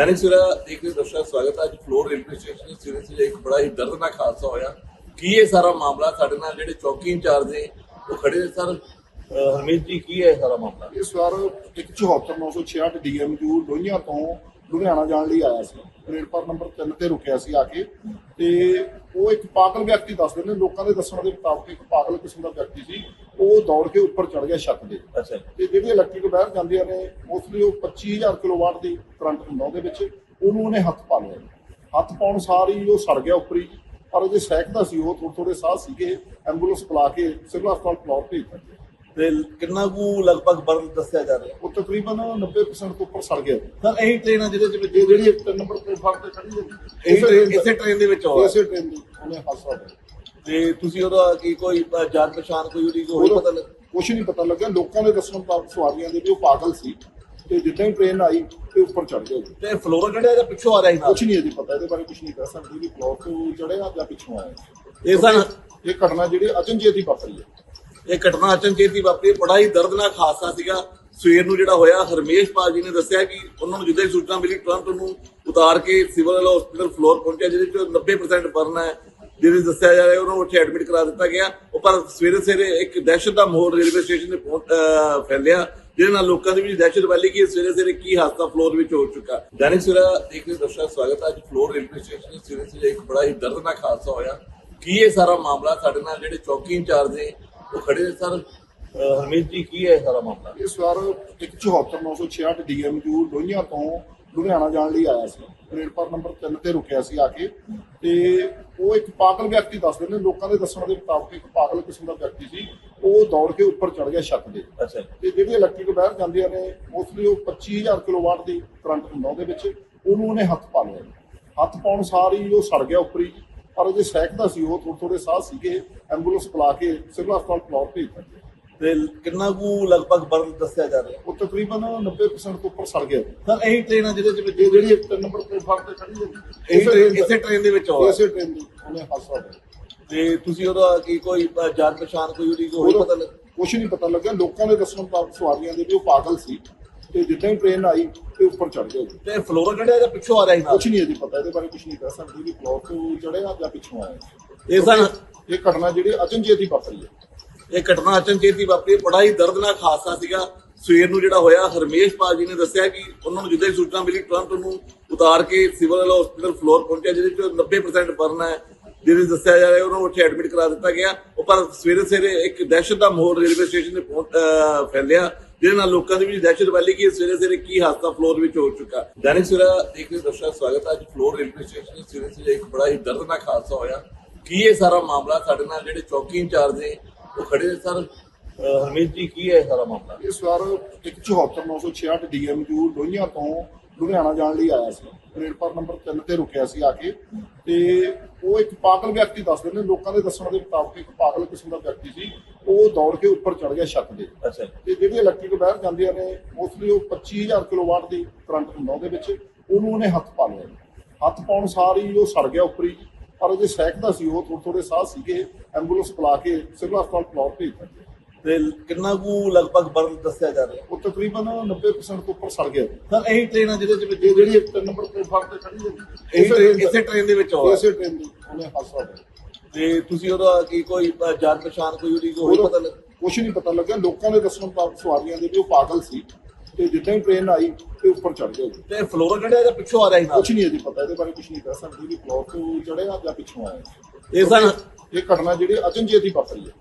ਦੈਨਿਕ ਸਵੇਰਾ ਦੇਖ ਰਹੇ ਦਰਸ਼ਕ ਸਵਾਗਤ ਹੈ, ਅੱਜ ਫਲੋਰ ਰੇਲਵੇ ਸਟੇਸ਼ਨ ਸਿਰੇ ਸਿਰੇ ਇੱਕ ਬੜਾ ਹੀ ਦਰਦਨਾਕ ਹਾਦਸਾ ਹੋਇਆ। ਕੀ ਇਹ ਸਾਰਾ ਮਾਮਲਾ ਸਾਡੇ ਨਾਲ ਜਿਹੜੇ ਚੌਕੀ ਇੰਚਾਰਜ ਨੇ, ਉਹ ਖੜੇ ਨੇ? ਸਰ, ਅਹ ਹਰਮੀਤ ਜੀ, ਕੀ ਹੈ ਇਹ ਸਾਰਾ ਮਾਮਲਾ? ਇਸ ਵਾਰ ਇੱਕ 74966 ਡੀਐਮਯੂ ਲੋਹੀਆਂ ਤੋਂ ਲੁਧਿਆਣਾ ਜਾਣ ਲਈ ਆਇਆ ਸੀ। ਪਲੇਟਫਾਰਮ ਨੰਬਰ 3 ਤੇ ਰੁਕਿਆ ਸੀ ਆ ਕੇ। ਤੇ ਉਹ ਇੱਕ ਪਾਗਲ ਵਿਅਕਤੀ ਦੱਸਦੇ ਨੇ ਲੋਕਾਂ ਦੇ ਦੱਸਣ ਦੇ ਮੁਤਾਬਕ ਇੱਕ ਪਾਗਲ ਕਿਸਮ ਦਾ ਵਿਅਕਤੀ ਸੀ। ਉਹ ਦੌੜ ਕੇ ਉੱਪਰ ਚੜ ਗਿਆ ਛੱਤ ਦੇ। ਅੱਛਾ। ਤੇ ਜਿਹੜੀਆਂ ਇਲੈਕਟ੍ਰਿਕ ਵਾਇਰ ਜਾਂਦੀਆਂ ਨੇ ਮੋਸਟਲੀ ਉਹ 25000 ਕਿਲੋਵਾਟ ਦੀ ਕਰੰਟ ਹੁੰਦਾ ਉਹਦੇ ਵਿੱਚ। ਉਹਨੂੰ ਉਹਨੇ ਹੱਥ ਪਾ ਲਿਆ। ਹੱਥ ਪਾਉਣ ਸਾਰ ਹੀ ਉਹ ਸੜ ਗਿਆ ਉੱਪਰ ਹੀ। ਪਰ ਉਹਦੇ ਸਹਿਕਦਾ ਸੀ ਉਹ ਥੋੜੇ ਥੋੜੇ ਸਾਹ ਸੀਗੇ ਐਂਬੂਲੈਂਸ ਬੁਲਾ ਕੇ ਸਿਵਲ ਹਸਪਤਾਲ ਫਲੋਰ ਭੇਜ ਦਿੱਤਾ। ਤੇ ਕਿੰਨਾ ਕੁ ਲਗਭਗ ਬਰਨ ਦੱਸਿਆ ਜਾ ਰਿਹਾ? ਉਹ ਤਕਰੀਬਨ 90% ਤੋਂ ਉੱਪਰ ਸੜ ਗਿਆ। ਸਰ ਇਹੀ ਟ੍ਰੇਨ ਆ ਜਿਹਦੇ ਜਿਹੜੀ ਇੱਕ ਤਿੰਨ ਨੰਬਰ ਪਲੇਟਫਾਰਮ ਤੇ ਖੜੀ ਹੈ ਇਹੀ ਟ੍ਰੇਨ ਇਸੇ ਟ੍ਰੇਨ ਦੇ ਵਿੱਚ ਹੋਇਆ। ਇਸੇ ਟ੍ਰੇਨ ਦੀ ਉਹਨੇ ਹਾਦਸਾ ਹੋਇਆ। ਤੇ ਤੁਸੀਂ ਉਹਦਾ ਕੀ ਕੋਈ ਜਾਣ ਪਛਾਣ ਕੋਈ ਉਹਦੀ ਕੋਈ ਪਤਾ ਲੱਗ ਕੁਛ ਨਹੀਂ ਪਤਾ ਲੱਗਿਆ। ਲੋਕਾਂ ਦੇ ਦੱਸਣ ਮੁਤਾਬਕ ਸਵਾਰੀਆਂ ਦੇ ਵੀ ਉਹ ਪਾਗਲ ਸੀ। ਤੇ ਜਿੱਦਾਂ ਹੀ ਟ੍ਰੇਨ ਆਈ ਤੇ ਉੱਪਰ ਚੜ ਗਿਆ। ਤੇ ਫਲੋਰ ਚੜਿਆ ਜਾਂ ਪਿੱਛੋਂ ਆ ਰਿਹਾ ਸੀ ਕੁਛ ਨਹੀਂ ਇਹਦੀ ਪਤਾ ਇਹਦੇ ਬਾਰੇ ਕੁਛ ਨਹੀਂ ਕਹਿ ਸਕਦੇ ਵੀ ਫਲੋਰ ਤੋਂ ਚੜਿਆ ਜਾਂ ਪਿੱਛੋਂ ਆਇਆ। ਇਹ ਸਨ ਇਹ ਘਟਨਾ ਜਿਹੜੀ ਅਚਨਚੇਤ ਹੀ ਵਾਪਰੀ ਹੈ। ਇਹ ਘਟਨਾ ਅਚਨਚੇਤ ਹੀ ਵਾਪਰੀ। ਬੜਾ ਹੀ ਦਰਦਨਾਕ ਹਾਦਸਾ ਸੀਗਾ। ਸਵੇਰ ਨੂੰ ਜਿਹੜਾ ਹੋਇਆ, ਹਰਮੇਸ਼ ਪਾਲ ਜੀ ਨੇ ਦੱਸਿਆ ਕਿ ਉਹਨਾਂ ਨੂੰ ਜਿੱਦਾਂ ਹੀ ਸੂਚਨਾ ਮਿਲੀ, ਤੁਰੰਤ ਉਹਨੂੰ ਉਤਾਰ ਕੇ ਸਿਵਲ ਹਸਪੀਟਲ ਫਲੋਰ ਪਹੁੰਚਿਆ, ਜਿਹਦੇ ਚ 90% ਬਰਨ ਹੈ, ਜਿਹਦੇ ਦੱਸਿਆ ਜਾ ਰਿਹਾ ਉਹਨਾਂ ਨੂੰ ਉੱਥੇ ਐਡਮਿਟ ਕਰਾ ਦਿੱਤਾ ਗਿਆ। ਉਹ ਪਰ ਸਵੇਰੇ ਸਵੇਰੇ ਇੱਕ ਦਹਿਸ਼ਤ ਦਾ ਮਾਹੌਲ ਰੇਲਵੇ ਸਟੇਸ਼ਨ ਤੇ ਫੈਲਿਆ, ਜਿਹਦੇ ਨਾਲ ਲੋਕਾਂ ਦੇ ਵਿੱਚ ਦਹਿਸ਼ਤ ਫੈਲੀ ਕਿ ਸਵੇਰੇ ਸਵੇਰੇ ਕੀ ਹਾਦਸਾ ਫਲੋਰ ਵਿੱਚ ਹੋ ਚੁੱਕਾ। ਦੈਨਿਕ ਸਵੇਰਾ ਦੇਖ ਰਹੇ ਦਰਸ਼ਕ ਸਵਾਗਤ ਹੈ। ਅੱਜ ਫਲੋਰ ਰੇਲਵੇ ਸਟੇਸ਼ਨ ਸਵੇਰੇ ਸਵੇਰੇ ਇੱਕ ਬੜਾ ਹੀ ਦਰਦਨਾਕ ਹਾਦਸਾ ਹੋਇਆ। ਕੀ ਇਹ ਸਾਰਾ ਮਾਮਲਾ? ਸਾਡੇ ਨਾਲ ਜਿਹੜੇ ਚੌਕੀ ਇੰਚਾਰਜ ਨੇ ਉਹ ਖੜੇ ਨੇ ਸਰ ਹਰਮੀਤ ਜੀ ਕੀ ਹੈ ਸਾਰਾ ਮਾਮਲਾ? ਇਸ ਵਾਰ ਇੱਕ 74966 ਡੀਐਮਯੂ ਲੋਹੀਆਂ ਤੋਂ ਲੁਧਿਆਣਾ ਜਾਣ ਲਈ ਆਇਆ ਸੀ। ਪਲੇਟਫਾਰਮ ਨੰਬਰ 3 ਤੇ ਰੁਕਿਆ ਸੀ ਆ ਕੇ। ਤੇ ਉਹ ਇੱਕ ਪਾਗਲ ਵਿਅਕਤੀ ਦੱਸਦੇ ਨੇ ਲੋਕਾਂ ਦੇ ਦੱਸਣ ਦੇ ਮੁਤਾਬਕ ਇੱਕ ਪਾਗਲ ਕਿਸਮ ਦਾ ਵਿਅਕਤੀ ਸੀ। ਉਹ ਦੌੜ ਕੇ ਉੱਪਰ ਚੜ ਗਿਆ ਛੱਤ ਦੇ। ਅੱਛਾ। ਤੇ ਜਿਹੜੀਆਂ ਇਲੈਕਟ੍ਰਿਕ ਵਾਇਰ ਜਾਂਦੀਆਂ ਨੇ ਮੋਸਟਲੀ ਉਹ 25000 ਕਿਲੋਵਾਟ ਦੀ ਕਰੰਟ ਹੁੰਦਾ ਉਹਦੇ ਵਿੱਚ ਉਹਨੂੰ ਉਹਨੇ ਹੱਥ ਪਾ ਲਿਆ। ਹੱਥ ਪਾਉਣ ਸਾਰ ਹੀ ਉਹ ਸੜ ਗਿਆ ਉੱਪਰ ਹੀ। ਪਰ ਉਹਦੇ ਸਹਿਕਦਾ ਸੀ ਉਹ ਥੋੜੇ ਥੋੜੇ ਸਾਹ ਸੀਗੇ ਐਂਬੂਲੈਂਸ ਬੁਲਾ ਕੇ ਸਿਵਲ ਹਸਪਤਾਲ ਫਲੋਰ ਭੇਜ ਦਿੱਤਾ। ਤੇ ਕਿੰਨਾ ਕੁ ਲਗਭਗ ਬਰਨ ਦੱਸਿਆ ਜਾ ਰਿਹਾ? ਉਹ ਤਕਰੀਬਨ 90% ਤੋਂ ਉੱਪਰ ਸੜ ਗਿਆ। ਸਰ ਇਹੀ ਟ੍ਰੇਨ ਆ ਜਿਹਦੇ ਚ ਇਹ ਜਿਹੜੀ ਇੱਕ ਤਿੰਨ ਨੰਬਰ ਪਲੇਟਫਾਰਮ ਤੇ ਖੜੀ ਹੈ। ਇਹੀ ਟ੍ਰੇਨ ਇਸੇ ਟ੍ਰੇਨ ਦੇ ਵਿੱਚ ਹੋਇਆ ਇਸੇ ਟ੍ਰੇਨ ਦੀ ਉਹਨੇ ਹਾਦਸਾ ਹੋਇਆ। ਤੇ ਤੁਸੀਂ ਉਹਦਾ ਕੀ ਕੋਈ ਜਾਣ ਪਛਾਣ ਕੋਈ ਉਹਦੀ ਕੋਈ ਪਤਾ ਲੱਗ ਕੁਛ ਨਹੀਂ ਪਤਾ ਲੱਗਿਆ। ਲੋਕਾਂ ਦੇ ਦੱਸਣ ਮੁਤਾਬਕ ਸਵਾਰੀਆਂ ਦੇ ਵੀ ਉਹ ਪਾਗਲ ਸੀ। ਤੇ ਜਿੱਦਾਂ ਹੀ ਟ੍ਰੇਨ ਆਈ ਤੇ ਉੱਪਰ ਚੜ ਗਿਆ ਜੀ। ਤੇ ਫਲੋਰ ਚੜਿਆ ਜਾਂ ਪਿੱਛੋਂ ਆ ਰਿਹਾ ਸੀ? ਨਾਲ ਕੁਛ ਨਹੀਂ ਇਹਦੀ ਪਤਾ ਇਹਦੇ ਬਾਰੇ ਕੁਛ ਨਹੀਂ ਕਹਿ ਸਕਦੇ ਵੀ ਫਲੋਰ ਤੋਂ ਚੜਿਆ ਜਾਂ ਪਿੱਛੋਂ ਆਇਆ। ਇਹ ਸਨ ਇਹ ਘਟਨਾ ਜਿਹੜੀ ਅਚਨਚੇਤ ਹੀ ਵਾਪਰੀ ਹੈ। ਇਹ ਘਟਨਾ ਅਚਨਚੇਤ ਹੀ ਵਾਪਰੀ ਬੜਾ ਹੀ ਦਰਦਨਾਕ ਹਾਦਸਾ ਸੀਗਾ। ਸਵੇਰ ਨੂੰ ਜਿਹੜਾ ਹੋਇਆ ਹਰਮੇਸ਼ ਪਾਲ ਜੀ ਨੇ ਦੱਸਿਆ ਕਿ ਉਹਨਾਂ ਨੂੰ ਜਿੱਦਾਂ ਹੀ ਸੂਚਨਾ ਮਿਲੀ ਤੁਰੰਤ ਉਹਨੂੰ ਉਤਾਰ ਕੇ ਸਿਵਲ ਹਸਪੀਟਲ ਫਲੋਰ ਪਹੁੰਚਿਆ ਜਿਹਦੇ ਚ 90% ਬਰਨ ਹੈ ਜਿਹਦੇ 'ਚ ਦੱਸਿਆ ਜਾ ਰਿਹਾ ਉਹਨਾਂ ਨੂੰ ਉੱਥੇ ਐਡਮਿਟ ਕਰਾ ਦਿੱਤਾ ਗਿਆ। ਉਹ ਪਰ ਸਵੇਰੇ ਸਵੇਰੇ ਇੱਕ ਦਹਿਸ਼ਤ ਦਾ ਮਾਹੌਲ ਰੇਲਵੇ ਸਟੇਸ਼ਨ ਤੇ ਪਹੁੰਚ- ਅਹ ਫੈਲਿਆ। ਜਿਹਦੇ ਨਾਲ ਲੋਕਾਂ ਦੀ ਵੀ ਦਹਿਸ਼ਤ ਫੈਲੀ ਕਿ ਸਵੇਰੇ ਸਵੇਰੇ ਕੀ ਹਾਦਸਾ ਫਲੋਰ ਵਿੱਚ ਹੋ ਚੁੱਕਾ। ਦੈਨਿਕ ਸਵੇਰਾ ਦੇਖ ਰਹੇ ਦਰਸ਼ਕ ਸਵਾਗਤ ਹੈ। ਅੱਜ ਫਲੋਰ ਰੇਲਵੇ ਸਟੇਸ਼ਨ ਸਵੇਰੇ ਸਵੇਰੇ ਇੱਕ ਬੜਾ ਹੀ ਦਰਦਨਾਕ ਹਾਦਸਾ ਹੋਇਆ। ਕੀ ਇਹ ਸਾਰਾ ਮਾਮਲਾ ਸਾਡੇ ਨਾਲ ਜਿਹੜੇ ਚੌਕੀ ਇੰਚਾਰਜ ਨੇ, ਉਹ ਖੜੇ ਨੇ? ਸਰ ਹਰਮੀਤ ਜੀ, ਕੀ ਹੈ ਇਹ ਸਾਰਾ ਮਾਮਲਾ? ਇਸ ਵਾਰ ਇੱਕ 74966 ਡੀਐਮਯੂ ਲੋਹੀਆਂ ਤੋਂ ਲੁਧਿਆਣਾ ਜਾਣ ਲਈ ਆਇਆ ਸੀ। ਪਲੇਟਫਾਰਮ ਨੰਬਰ 3 ਤੇ ਰੁਕਿਆ ਸੀ ਆ ਕੇ। ਤੇ ਉਹ ਇੱਕ ਪਾਗਲ ਵਿਅਕਤੀ ਦੱਸਦੇ ਨੇ ਲੋਕਾਂ ਦੇ ਦੱਸਣ ਦੇ ਮੁਤਾਬਕ ਇੱਕ ਪਾਗਲ ਕਿਸਮ ਦਾ ਵਿਅਕਤੀ ਸੀ। ਉਹ ਦੌੜ ਕੇ ਉੱਪਰ ਚੜ ਗਿਆ ਛੱਤ ਦੇ ਅੱਛਾ। ਤੇ ਜਿਹੜੀਆਂ ਇਲੈਕਟ੍ਰਿਕ ਵਾਇਰ ਜਾਂਦੀਆਂ ਨੇ ਮੋਸਟਲੀ ਉਹ 25000 ਕਿਲੋਵਾਟ ਦੀ ਕਰੰਟ ਹੁੰਦਾ ਉਹਦੇ ਵਿੱਚ ਉਹਨੂੰ ਉਹਨੇ ਹੱਥ ਪਾ ਲਿਆ। ਹੱਥ ਪਾਉਣ ਸਾਰ ਹੀ ਉਹ ਸੜ ਗਿਆ ਉੱਪਰ ਹੀ। ਪਰ ਉਹਦੇ ਸਹਿਕਦਾ ਸੀ ਉਹ ਥੋੜੇ ਥੋੜੇ ਸਾਹ ਸੀਗੇ ਐਂਬੂਲੈਂਸ ਬੁਲਾ ਕੇ ਸਿਵਲ ਹਸਪਤਾਲ ਫਲੋਰ ਭੇਜ ਦਿੱਤਾ। ਤੇ ਕਿੰਨਾ ਕੁ ਲਗਭਗ ਬਰਨ ਦੱਸਿਆ ਜਾ ਰਿਹਾ? ਉਹ ਤਕਰੀਬਨ 90% ਤੋਂ ਉੱਪਰ ਸੜ ਗਿਆ। ਸਰ ਇਹੀ ਟ੍ਰੇਨ ਆ ਜਿਹਦੇ ਜਿਹੜੀ ਇੱਕ ਤਿੰਨ ਨੰਬਰ ਪਲੇਟਫਾਰਮ ਤੇ ਖੜੀ ਹੈ। ਇਹੀ ਟ੍ਰੇਨ ਇਸੇ ਟ੍ਰੇਨ ਦੇ ਵਿੱਚ ਹੋਇਆ। ਇਸੇ ਟ੍ਰੇਨ ਦੀ ਉਹਨੇ ਹਾਦਸਾ ਹੋਇਆ। ਤੇ ਤੁਸੀਂ ਉਹਦਾ ਕੀ ਕੋਈ ਜਾਣ ਪਛਾਣ ਕੋਈ ਉਹਦੀ ਕੋਈ ਪਤਾ ਲੱਗ ਕੁਛ ਨਹੀਂ ਪਤਾ ਲੱਗਿਆ। ਲੋਕਾਂ ਦੇ ਦੱਸਣ ਮੁਤਾਬਕ ਸਵਾਰੀਆਂ ਦੇ ਵੀ ਉਹ ਪਾਗਲ ਸੀ। ਤੇ ਜਿੱਦਾਂ ਹੀ ਟ੍ਰੇਨ ਆਈ ਤੇ ਉੱਪਰ ਚੜ ਜੀ। ਤੇ ਫਲੋਰ ਚੜਿਆ ਜਾਂ ਪਿੱਛੋਂ ਆ ਰਿਹਾ ਸੀ ਕੁਛ ਨਹੀਂ ਇਹਦੀ ਪਤਾ ਇਹਦੇ ਬਾਰੇ ਕੁਛ ਨਹੀਂ ਕਹਿ ਸਕਦੇ ਵੀ ਫਲੋਰ ਤੋਂ ਚੜਿਆ ਜਾਂ ਪਿੱਛੋਂ ਆਇਆ। ਇਹ ਸਨ ਇਹ ਘਟਨਾ ਜਿਹੜੀ ਅਚਨਚੇਤ ਹੀ ਵਾਪਰੀ ਹੈ।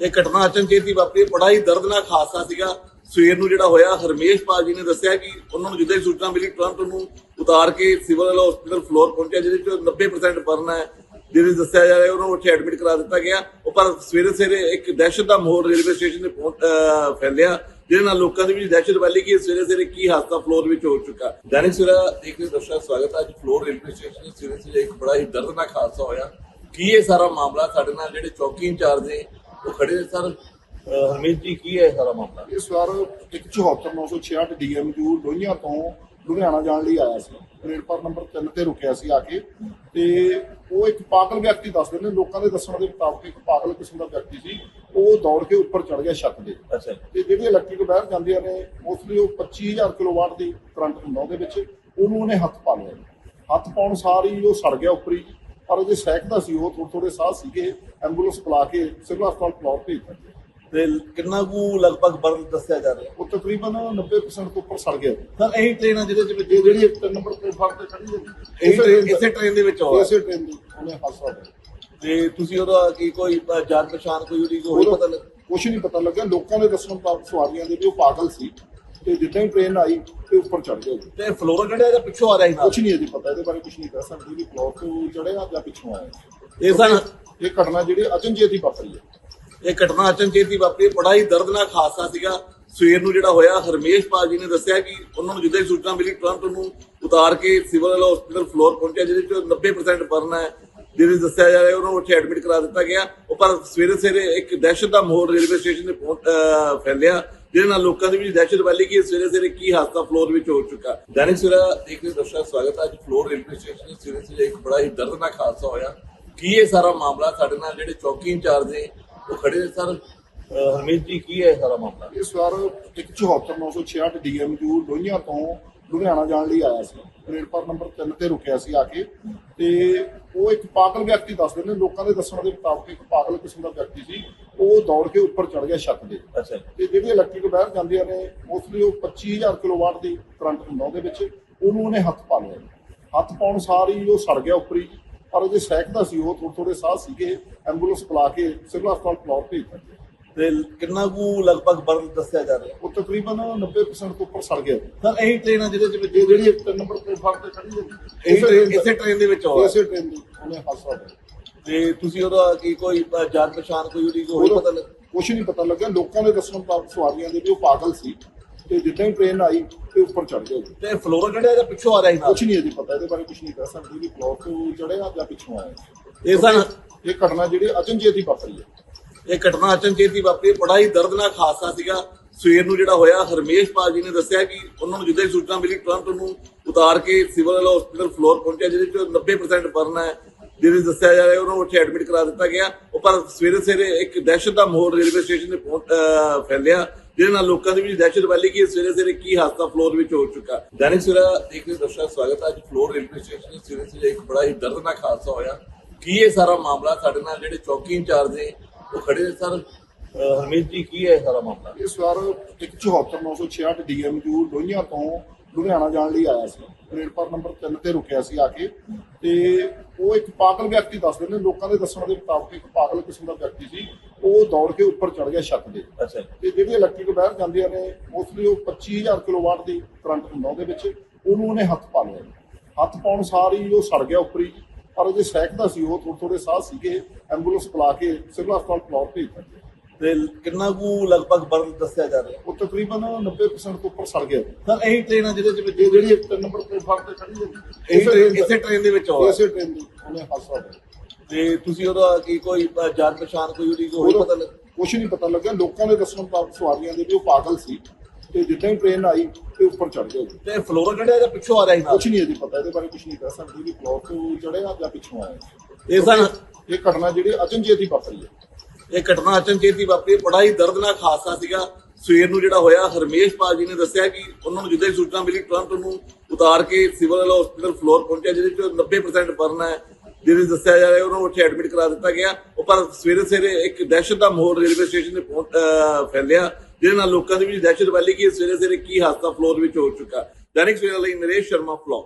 ਇਹ ਘਟਨਾ ਅਚਨਚੇਤ ਹੀ ਵਾਪਰੀ ਬੜਾ ਹੀ ਦਰਦਨਾਕ ਹਾਦਸਾ ਸੀਗਾ। ਸਵੇਰ ਨੂੰ ਜਿਹੜਾ ਹੋਇਆ ਹਰਮੇਸ਼ ਪਾਲ ਜੀ ਨੇ ਦੱਸਿਆ ਕਿ ਉਹਨਾਂ ਨੂੰ ਜਿੱਦਾਂ ਹੀ ਸੂਚਨਾ ਮਿਲੀ, ਤੁਰੰਤ ਉਹਨੂੰ ਉਤਾਰ ਕੇ ਸਿਵਲ ਹਸਪੀਟਲ ਫਲੋਰ ਪਹੁੰਚਿਆ, ਜਿਹਦੇ ਚ 90% ਬਰਨ ਹੈ। ਜਿਹਦੇ ਦੱਸਿਆ ਜਾ ਰਿਹਾ, ਉਹਨਾਂ ਨੂੰ ਉੱਥੇ ਐਡਮਿਟ ਕਰਾ ਦਿੱਤਾ ਗਿਆ। ਉਹ ਪਰ ਸਵੇਰੇ ਸਵੇਰੇ ਇੱਕ ਦਹਿਸ਼ਤ ਦਾ ਮਾਹੌਲ ਰੇਲਵੇ ਸਟੇਸ਼ਨ ਤੇ ਫੈਲਿਆ, ਜਿਹਦੇ ਨਾਲ ਲੋਕਾਂ ਦੀ ਵੀ ਦਹਿਸ਼ਤ ਫੈਲੀ ਕਿ ਸਵੇਰੇ ਸਵੇਰੇ ਕੀ ਹਾਦਸਾ ਫਲੋਰ ਵਿੱਚ ਹੋ ਚੁੱਕਾ। ਦੈਨਿਕ ਸਵੇਰਾ ਦੇਖ ਰਹੇ ਸਵਾਗਤ ਹੈ। ਅੱਜ ਫਲੋਰ ਰੇਲਵੇ ਸਟੇਸ਼ਨ ਸਵੇਰੇ ਸਵੇਰੇ ਇੱਕ ਬੜਾ ਹੀ ਦਰਦਨਾਕ ਹਾਦਸਾ ਹੋਇਆ। ਕੀ ਇਹ ਸਾਰਾ ਮਾਮਲਾ ਸਾਡੇ ਨਾਲ ਜਿਹੜੇ ਚੌਕੀ ਇੰਚਾਰਜ ਨੇ ਉਹ ਖੜੇ ਨੇ ਸਰ ਹਰਮੀਤ ਜੀ ਕੀ ਹੈ ਇਹ ਸਾਰਾ ਮਾਮਲਾ? ਇਸ ਵਾਰ ਇੱਕ 74966 ਡੀਐਮਯੂ ਲੋਹੀਆਂ ਤੋਂ ਲੁਧਿਆਣਾ ਜਾਣ ਲਈ ਆਇਆ ਸੀ। ਪਲੇਟਫਾਰਮ ਨੰਬਰ 3 ਤੇ ਰੁਕਿਆ ਸੀ ਆ ਕੇ। ਤੇ ਉਹ ਇੱਕ ਪਾਗਲ ਵਿਅਕਤੀ ਦੱਸਦੇ ਨੇ ਲੋਕਾਂ ਦੇ ਦੱਸਣ ਦੇ ਮੁਤਾਬਕ ਇੱਕ ਪਾਗਲ ਕਿਸਮ ਦਾ ਵਿਅਕਤੀ ਸੀ। ਉਹ ਦੌੜ ਕੇ ਉੱਪਰ ਚੜ ਗਿਆ ਛੱਤ ਦੇ। ਅੱਛਾ। ਤੇ ਜਿਹੜੀਆਂ ਇਲੈਕਟ੍ਰਿਕ ਵਾਇਰ ਜਾਂਦੀਆਂ ਨੇ ਮੋਸਟਲੀ ਉਹ 25000 ਕਿਲੋਵਾਟ ਦੀ ਕਰੰਟ ਹੁੰਦਾ ਉਹਦੇ ਵਿੱਚ। ਉਹਨੂੰ ਉਹਨੇ ਹੱਥ ਪਾ ਲਿਆ। ਹੱਥ ਪਾਉਣ ਸਾਰ ਹੀ ਉਹ ਸੜ ਗਿਆ ਉੱਪਰ ਹੀ। ਪਰ ਉਹ ਜੇ ਸਹਿਕਦਾ ਸੀ ਉਹ ਥੋੜੇ ਥੋੜੇ ਸਾਹ ਸੀਗੇ ਐਂਬੂਲੈਂਸ ਬੁਲਾ ਕੇ ਸਿਵਲ ਹਸਪਤਾਲ ਫਲੋਰ ਭੇਜ। ਦਿੱਤਾ ਤੇ ਕਿੰਨਾ ਕੁ ਲਗਭਗ ਬਰਨ ਦੱਸਿਆ ਜਾ ਰਿਹਾ? ਉਹ ਤਕਰੀਬਨ 90% ਤੋਂ ਉੱਪਰ ਸੜ ਗਿਆ। ਸਰ ਇਹੀ ਟ੍ਰੇਨ ਆ ਜਿਹਦੇ ਚ ਇਹ ਜਿਹੜੀ ਇੱਕ ਨੰਬਰ ਪਲੇਟਫਾਰਮ ਤੇ ਖੜੀ ਹੈ ਇਹੀ ਟ੍ਰੇਨ ਇਸੇ ਟ੍ਰੇਨ ਦੇ ਵਿੱਚ ਹੋਇਆ। ਇਸੇ ਟ੍ਰੇਨ ਦੀ ਉਹਨੇ ਹਾਦਸਾ ਹੋਇਆ। ਤੇ ਤੁਸੀਂ ਉਹਦਾ ਕੀ ਕੋਈ ਜਾਣ ਪਛਾਣ ਕੋਈ ਉਹਦੀ ਕੋਈ ਪਤਾ ਲੱਗ ਕੁਝ ਨਹੀਂ ਪਤਾ ਲੱਗਿਆ। ਲੋਕਾਂ ਦੇ ਦੱਸਣ ਮੁਤਾਬਕ ਸਵਾਰੀਆਂ ਦੇ ਵੀ ਉਹ ਪਾਗਲ ਸੀ। ਤੇ ਜਿੱਦਾਂ ਹੀ ਟ੍ਰੇਨ ਆਈ ਤੇ ਉੱਪਰ ਚੜ ਜੀ। ਤੇ ਫਲੋਰੋ ਜਿਹੜਾ ਇਹਦਾ ਪਿੱਛੋਂ ਆ ਰਿਹਾ ਸੀ ਨਾਲ? ਕੁਝ ਨਹੀਂ ਅਜੇ ਪਤਾ ਇਹਦੇ ਬਾਰੇ ਕੁਝ ਨਹੀਂ ਕਹਿ ਸਕਦੇ ਕਿ ਫਲੋਰ ਤੋਂ ਚੜਿਆ ਜਾਂ ਪਿੱਛੋਂ ਆਇਆ ਇਹ ਸਨ ਇਹ ਘਟਨਾ ਜਿਹੜੀ ਅਚਨਚੇਤ ਹੀ ਵਾਪਰੀ ਹੈ। ਇਹ ਘਟਨਾ ਅਚਨਚੇਤ ਹੀ ਵਾਪਰੀ। ਬੜਾ ਹੀ ਦਰਦਨਾਕ ਹਾਦਸਾ ਸੀਗਾ। ਸਵੇਰ ਨੂੰ ਜਿਹੜਾ ਹੋਇਆ ਹਰਮੇਸ਼ ਪਾਲ ਜੀ ਨੇ ਦੱਸਿਆ ਕਿ ਉਹਨਾਂ ਨੂੰ ਜਿੱਦਾਂ ਹੀ ਸੂਚਨਾ ਮਿਲੀ ਤੁਰੰਤ ਉਹਨੂੰ ਉਤਾਰ ਕੇ ਸਿਵਲ ਹਸਪੀਟਲ ਫਲੋਰ ਪਹੁੰਚਿਆ ਜਿਹਦੇ ਚ 90% ਬਰਨ ਹੈ ਜਿਹਦੇ 'ਚ ਦੱਸਿਆ ਜਾ ਰਿਹਾ ਉਹਨੂੰ ਉੱਥੇ ਐਡਮਿਟ ਕਰਾ ਦਿੱਤਾ ਗਿਆ। ਉਹ ਪਰ ਸਵੇਰੇ ਸਵੇਰੇ ਇੱਕ ਦਹਿਸ਼ਤ ਦਾ ਮਾਹੌਲ ਰੇਲਵੇ ਸਟੇਸ਼ਨ ਤੇ ਪਹੁੰਚ- ਅਹ ਫੈਲਿਆ। ਜਿਹਦੇ ਨਾਲ ਲੋਕਾਂ ਦੇ ਵਿੱਚ ਦਹਿਸ਼ਤ ਫੈਲੀ ਕਿ ਸਵੇਰੇ ਸਵੇਰੇ ਕੀ ਹਾਦਸਾ ਫਲੋਰ ਵਿੱਚ ਹੋ ਚੁੱਕਾ? ਦੈਨਿਕ ਸਵੇਰਾ ਦੇਖ ਰਹੇ ਦਰਸ਼ਕਾਂ ਸਵਾਗਤ ਹੈ। ਅੱਜ ਫਲੋਰ ਰੇਲਵੇ ਸਟੇਸ਼ਨ ਤੇ ਸਵੇਰੇ ਸਵੇਰੇ ਇੱਕ ਬੜਾ ਹੀ ਦਰਦਨਾਕ ਹਾਦਸਾ ਹੋਇਆ। ਕੀ ਇਹ ਸਾਰਾ ਮਾਮਲਾ? ਸਾਡੇ ਨਾਲ ਜਿਹੜੇ ਚੌਕੀ ਇੰਚਾਰਜ ਨੇ, ਉਹ ਖੜੇ ਨੇ। ਸਰ ਹਰਮੀਤ ਜੀ, ਕੀ ਹੈ ਇਹ ਸਾਰਾ ਮਾਮਲਾ? ਇਸ ਵਾਰ ਇੱਕ 74966 ਡੀਐਮਯੂ ਲੋਹੀਆਂ ਤੋਂ ਲੁਧਿਆਣਾ ਜਾਣ ਲਈ ਆਇਆ ਸੀ। ਪਲੇਟਫਾਰਮ ਨੰਬਰ 3 ਤੇ ਰੁਕਿਆ ਸੀ ਆ ਕੇ। ਤੇ ਉਹ ਇੱਕ ਪਾਗਲ ਵਿਅਕਤੀ ਦੱਸਦੇ ਨੇ ਲੋਕਾਂ ਦੇ ਦੱਸਣ ਦੇ ਮੁਤਾਬਕ ਇੱਕ ਪਾਗਲ ਕਿਸਮ ਦਾ ਵਿਅਕਤੀ ਸੀ। ਉਹ ਦੌੜ ਕੇ ਉੱਪਰ ਚੜ ਗਿਆ ਛੱਤ ਦੇ। ਅੱਛਾ। ਤੇ ਜਿਹੜੀ ਇਲੈਕਟ੍ਰਿਕ ਵਾਇਰ ਜਾਂਦੀਆਂ ਨੇ ਮੋਸਟਲੀ ਉਹ 25000 ਕਿਲੋਵਾਟ ਦੀ ਕਰੰਟ ਹੁੰਦਾ ਉਹਦੇ ਵਿੱਚ। ਉਹਨੂੰ ਉਹਨੇ ਹੱਥ ਪਾ ਲਿਆ। ਹੱਥ ਪਾਉਣ ਸਾਰ ਹੀ ਉਹ ਸੜ ਗਿਆ ਉੱਪਰ ਹੀ। ਪਰ ਉਹ ਜੇ ਸਹਿਕਦਾ ਸੀ ਉਹ ਥੋੜੇ ਥੋੜੇ ਸਾਹ ਸੀਗੇ ਐਂਬੂਲੈਂਸ ਬੁਲਾ ਕੇ ਸਿਵਲ ਹਸਪਤਾਲ ਫਲੋਰ ਭੇਜ ਦਿੱਤਾ। ਤੇ ਕਿੰਨਾ ਕੁ ਲਗਭਗ ਬਰਨ ਦੱਸਿਆ ਜਾ ਰਿਹਾ? ਉਹ ਤਕਰੀਬਨ 90% ਤੋਂ ਉੱਪਰ ਸੜ ਗਿਆ। ਸਰ ਇਹੀ ਟ੍ਰੇਨ ਆ ਜਿਹਦੇ ਚ ਇਹ ਜਿਹੜੀ ਇੱਕ ਨੰਬਰ ਪਲੇਟਫਾਰਮ ਤੇ ਖੜੀ ਹੈ। ਇਹੀ ਟ੍ਰੇਨ ਇਸੇ ਟ੍ਰੇਨ ਦੇ ਵਿੱਚ ਹੋਇਆ ਇਸੇ ਟ੍ਰੇਨ ਦੀ ਉਹਨੇ ਹਾਦਸਾ ਹੋਇਆ। ਤੇ ਤੁਸੀਂ ਉਹਦਾ ਕੀ ਕੋਈ ਜਾਣ ਪਛਾਣ ਕੋਈ ਉਹਦੀ ਕੋਈ ਪਤਾ ਲੱਗ? ਕੁਝ ਨਹੀਂ ਪਤਾ ਲੱਗਿਆ। ਲੋਕਾਂ ਦੇ ਦੱਸਣ ਮੁਤਾਬਕ ਸਵਾਰੀਆਂ ਦੇ ਵੀ ਉਹ ਪਾਗਲ ਸੀ। ਤੇ ਜਿੱਦਾਂ ਹੀ ਟ੍ਰੇਨ ਆਈ ਤੇ ਉੱਪਰ ਚੜ ਜੀ ਤੇ ਫਲੋਰੋ ਜਿਹੜਾ ਇਹਦਾ ਪਿੱਛੋਂ ਆ ਰਿਹਾ ਸੀ ਕੁਝ ਨਹੀਂ ਅਜੇ ਪਤਾ। ਇਹਦੇ ਬਾਰੇ ਕੁਝ ਨਹੀਂ ਕਹਿ ਸਕਦੇ ਕਿ ਫਲੋਰ ਤੋਂ ਚੜਿਆ ਜਾਂ ਪਿੱਛੋਂ ਆਇਆ। ਇਹ ਸਨ ਇਹ ਘਟਨਾ ਜਿਹੜੀ ਅਚਨਚੇਤ ਹੀ ਵਾਪਰੀ ਹੈ। ਇਹ ਘਟਨਾ ਅਚਨਚੇਤ ਹੀ ਵਾਪਰੀ। ਬੜਾ ਹੀ ਦਰਦਨਾਕ ਹਾਦਸਾ ਸੀਗਾ। ਸਵੇਰ ਨੂੰ ਜਿਹੜਾ ਹੋਇਆ, ਹਰਮੇਸ਼ ਪਾਲ ਜੀ ਨੇ ਦੱਸਿਆ ਕਿ ਉਹਨਾਂ ਨੂੰ ਜਿੱਦਾਂ ਹੀ ਸੂਚਨਾ ਮਿਲੀ, ਤੁਰੰਤ ਉਹਨੂੰ ਉਤਾਰ ਕੇ ਸਿਵਲ ਹਸਪੀਟਲ ਫਲੋਰ ਪਹੁੰਚਿਆ, ਜਿਹਦੇ ਚ 90% ਬਰਨ ਹੈ। ਜਿਹਦੇ ਦੱਸਿਆ ਜਾ ਰਿਹਾ, ਉਹਨੂੰ ਉੱਥੇ ਐਡਮਿਟ ਕਰਾ ਦਿੱਤਾ ਗਿਆ। ਉਹ ਪਰ ਸਵੇਰੇ ਸਵੇਰੇ ਇੱਕ ਦਹਿਸ਼ਤ ਦਾ ਮਾਹੌਲ ਰੇਲਵੇ ਸਟੇਸ਼ਨ ਤੇ ਫੈਲਿਆ। ਜਿਹਦੇ ਨਾਲ ਲੋਕਾਂ ਦੇ ਵਿੱਚ ਦਹਿਸ਼ਤ ਫੈਲੀ ਕਿ ਸਵੇਰੇ ਸਵੇਰੇ ਕੀ ਹਾਦਸਾ ਫਲੋਰ ਵਿੱਚ ਹੋ ਚੁੱਕਾ। ਦੈਨਿਕ ਸਵੇਰਾ ਦੇਖ ਰਹੇ ਦਰਸ਼ਕਾਂ ਸਵਾਗਤ ਹੈ। ਅੱਜ ਫਲੋਰ ਰੇਲਵੇ ਸਟੇਸ਼ਨ ਤੇ ਸਵੇਰੇ ਸਵੇਰੇ ਇੱਕ ਬੜਾ ਹੀ ਦਰਦਨਾਕ ਹਾਦਸਾ ਹੋਇਆ। ਕੀ ਇਹ ਸਾਰਾ ਮਾਮਲਾ? ਸਾਡੇ ਨਾਲ ਜਿਹੜੇ ਚੌਕੀ ਇੰਚਾਰਜ ਨੇ ਉਹ ਖੜੇ ਸਰ। ਹਰਮੀਤ ਜੀ ਕੀ ਹੈ ਇਹ ਸਾਰਾ ਮਾਮਲਾ ਇਸ ਵਾਰ ਇੱਕ 74966 ਡੀਐਮਯੂ ਲੋਹੀਆਂ ਤੋਂ ਲੁਧਿਆਣਾ ਜਾਣ ਲਈ ਆਇਆ ਸੀ। ਪਲੇਟਫਾਰਮ ਨੰਬਰ 3 ਤੇ ਰੁਕਿਆ ਸੀ ਆ ਕੇ। ਤੇ ਉਹ ਇੱਕ ਪਾਗਲ ਵਿਅਕਤੀ ਦੱਸਦੇ ਨੇ ਲੋਕਾਂ ਦੇ ਦੱਸਣ ਦੇ ਮੁਤਾਬਕ ਇੱਕ ਪਾਗਲ ਕਿਸਮ ਦਾ ਵਿਅਕਤੀ ਸੀ। ਉਹ ਦੌੜ ਕੇ ਉੱਪਰ ਚੜ ਗਿਆ ਛੱਤ ਦੇ ਅੱਛਾ। ਤੇ ਜਿਹੜੀ ਇਲੈਕਟ੍ਰਿਕ ਵਾਇਰ ਜਾਂਦੀਆਂ ਨੇ ਮੋਸਟਲੀ ਉਹ 25000 ਕਿਲੋਵਾਟ ਦੀ ਕਰੰਟ ਹੁੰਦਾ ਉਹਦੇ ਵਿੱਚ। ਉਹਨੂੰ ਉਹਨੇ ਹੱਥ ਪਾ ਲਿਆ। ਹੱਥ ਪਾਉਣ ਸਾਰ ਹੀ ਉਹ ਸੜ ਗਿਆ ਉੱਪਰ ਹੀ। ਪਰ ਜੇ ਸਹਿਕਦਾ ਸੀ ਉਹ ਥੋੜੇ ਥੋੜੇ ਸਾਹ ਸੀਗੇ ਐਂਬੂਲੈਂਸ ਬੁਲਾ ਕੇ ਸਿਵਲ ਹਸਪਤਾਲ ਫਲੋਰ ਭੇਜ ਦਿੱਤਾ। ਤੇ ਕਿੰਨਾ ਕੁ ਲਗਭਗ ਬਰਨ ਦੱਸਿਆ ਜਾ ਰਿਹਾ? ਉਹ ਤਕਰੀਬਨ 90% ਤੋਂ ਉੱਪਰ ਸੜ ਗਿਆ। ਸਰ ਇਹੀ ਟ੍ਰੇਨ ਆ ਜਿਹਦੇ ਜਿਹੜੀ ਇੱਕ ਨੰਬਰ ਪਲੇਟਫਾਰਮ ਤੇ ਖੜੀ ਹੈ ਇਹੀ ਟ੍ਰੇਨ ਇਸੇ ਟ੍ਰੇਨ ਦੇ ਵਿੱਚ ਹੋਇਆ। ਇਸੇ ਟ੍ਰੇਨ ਦੀ ਉਹਨੇ ਹਾਦਸਾ ਹੋਇਆ। ਤੇ ਤੁਸੀਂ ਉਹਦਾ ਕੀ ਕੋਈ ਜਾਣ ਪਛਾਣ ਕੋਈ ਉਹਦੀ ਕੋਈ ਪਤਾ ਲੱਗ ਕੁਝ ਨਹੀਂ ਪਤਾ ਲੱਗਿਆ। ਲੋਕਾਂ ਦੇ ਦੱਸਣ ਮੁਤਾਬਕ ਸਵਾਰੀਆਂ ਦੇ ਵੀ ਉਹ ਪਾਗਲ ਸੀ। ਤੇ ਜਿੱਦਾਂ ਹੀ ਟ੍ਰੇਨ ਆਈ ਤੇ ਉੱਪਰ ਚੜ ਗਿਆ ਜੀ। ਤੇ ਫਲੋਰੋ ਜਿਹੜਾ ਇਹਦਾ ਪਿੱਛੋਂ ਆ ਰਿਹਾ ਸੀ ਨਾਲ? ਕੁਝ ਨਹੀਂ ਅਜੇ ਪਤਾ ਇਹਦੇ ਬਾਰੇ ਕੁਝ ਨਹੀਂ ਕਹਿ ਸਕਦੇ ਕਿ ਤੋਂ ਚੜਿਆ ਜਾਂ ਪਿੱਛੋਂ ਆਇਆ ਇਹ ਸਨ ਇਹ ਘਟਨਾ ਜਿਹੜੀ ਅਚਨਚੇਤ ਹੀ ਵਾਪਰੀ ਹੈ। ਇਹ ਘਟਨਾ ਅਚਨਚੇਤ ਹੀ ਵਾਪਰੀ। ਬੜਾ ਹੀ ਦਰਦਨਾਕ ਹਾਦਸਾ ਸੀਗਾ। ਸਵੇਰ ਨੂੰ ਜਿਹੜਾ ਹੋਇਆ ਹਰਮੇਸ਼ ਪਾਲ ਜੀ ਨੇ ਦੱਸਿਆ ਕਿ ਉਹਨਾਂ ਨੂੰ ਜਿੱਦਾਂ ਹੀ ਸੂਚਨਾ ਮਿਲੀ ਤੁਰੰਤ ਉਹਨੂੰ ਉਤਾਰ ਕੇ ਸਿਵਲ ਹਸਪੀਟਲ ਫਲੋਰ ਪਹੁੰਚਿਆ ਜਿਹਦੇ ਚ 90% ਬਰਨ ਹੈ। ਜਿਹਦੇ ਦੱਸਿਆ ਜਾ ਰਿਹਾ ਉਹਨੂੰ ਉੱਥੇ ਐਡਮਿਟ ਕਰਾ ਦਿੱਤਾ ਗਿਆ। ਉਹ ਪਰ ਸਵੇਰੇ ਸਵੇਰੇ ਇੱਕ ਦਹਿਸ਼ਤ ਦਾ ਮਾਹੌਲ ਰੇਲਵੇ ਸਟੇਸ਼ਨ ਤੇ ਪਹੁੰਚ- ਅਹ ਫੈਲਿਆ। ਜਿਹਦੇ ਨਾਲ ਲੋਕਾਂ ਦੇ ਵਿੱਚ ਦਹਿਸ਼ਤ ਫੈਲੀ ਕਿ ਸਵੇਰੇ ਸਵੇਰੇ ਕੀ ਹਾਦਸਾ ਫਲੋਰ ਵਿੱਚ ਹੋ ਚੁੱਕਾ। ਦੈਨਿਕ ਸਵੇਰਾ ਲਈ ਨਰੇਸ਼ ਸ਼ਰਮਾ ਫਲੋਰ